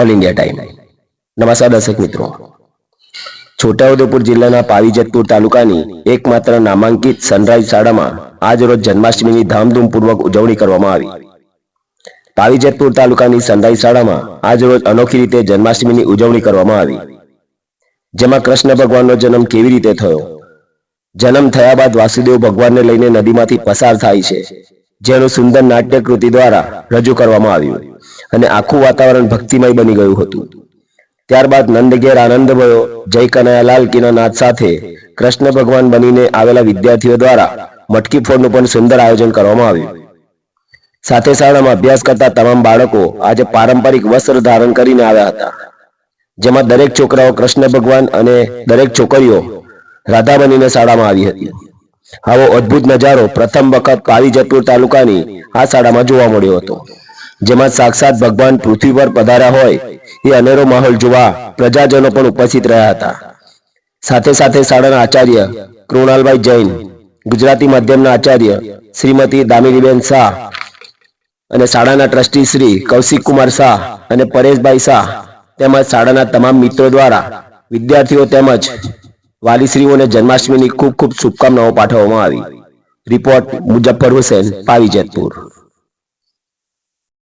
All India time નમસ્કાર દર્શક મિત્રો. છોટાઉદેપુર જિલ્લાના પાવીજતપુર તાલુકાની એકમાત્ર નામાંકિત સનરાઈઝ શાળામાં આજ રોજ જન્માષ્ટમીની ધામધૂમપૂર્વક ઉજવણી કરવામાં આવી. પાવીજતપુર તાલુકાની સનરાઈઝ શાળામાં આજ રોજ અનોખી રીતે જન્માષ્ટમીની ઉજવણી કરવામાં આવી. જેમાં કૃષ્ણ ભગવાનનો જન્મ કેવી રીતે થયો? જન્મ થયા બાદ વાસુદેવ ભગવાનને લઈને નદીમાંથી પસાર થાય છે. જેનું સુંદર નાટ્યકૃતિ દ્વારા રજૂ કરવામાં આવ્યું અને આખું વાતાવરણ ભક્તિમય બની ગયું હતું. ત્યારબાદ નંદ ઘેર આનંદ જય કનૈયાલાલ કીના નાદ સાથે કૃષ્ણ ભગવાન બનીને આવેલા વિદ્યાર્થીઓ દ્વારા મટકી ફોડનું પણ સુંદર આયોજન કરવામાં આવ્યું. સાથે શાળામાં અભ્યાસ કરતા તમામ બાળકો આજે પારંપરિક વસ્ત્ર ધારણ કરીને આવ્યા હતા. જેમાં દરેક છોકરાઓ કૃષ્ણ ભગવાન અને દરેક છોકરીઓ રાધા બનીને શાળામાં આવી હતી. આવો અદ્ભુત નજારો પ્રથમ વખત પાવીજતપુર તાલુકાની આ શાળામાં જોવા મળ્યો હતો. જેમાં સાક્ષાત ભગવાન પૃથ્વી પર પધાર્યા હોય એ અનેરો માહોલ જોવા પ્રજાજનો પણ ઉપસ્થિત રહ્યા હતા. સાથે સાથે શાળાના આચાર્ય કૃણાલભાઈ જૈન, ગુજરાતી માધ્યમના આચાર્ય શ્રીમતી દામિનીબેન શાહ અને શાળાના ટ્રસ્ટી શ્રી કૌશિક કુમાર શાહ અને પરેશભાઈ શાહ તેમજ શાળાના તમામ મિત્રો દ્વારા વિદ્યાર્થીઓ તેમજ વાલીશ્રીઓને જન્માષ્ટમીની ખૂબ ખૂબ શુભકામનાઓ પાઠવવામાં આવી. રિપોર્ટ મુજફ્ફર હુસેન પાવીજતપુર